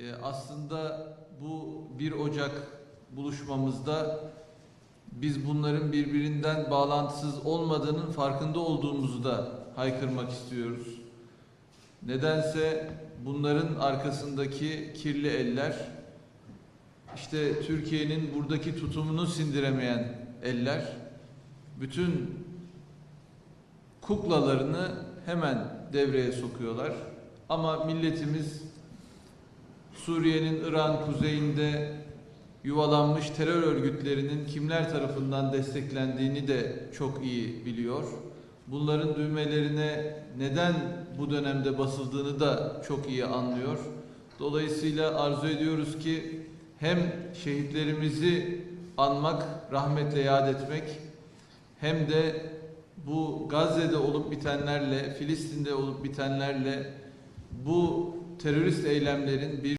Ee, aslında bu 1 Ocak buluşmamızda biz bunların birbirinden bağlantısız olmadığının farkında olduğumuzu da haykırmak istiyoruz. Nedense bunların arkasındaki kirli eller işte Türkiye'nin buradaki tutumunu sindiremeyen eller bütün kuklalarını hemen devreye sokuyorlar. Ama milletimiz Suriye'nin İran kuzeyinde yuvalanmış terör örgütlerinin kimler tarafından desteklendiğini de çok iyi biliyor. Bunların düğmelerine neden bu dönemde basıldığını da çok iyi anlıyor. Dolayısıyla arzu ediyoruz ki hem şehitlerimizi anmak, rahmetle yad etmek hem de bu Gazze'de olup bitenlerle, Filistin'de olup bitenlerle bu terörist eylemlerin bir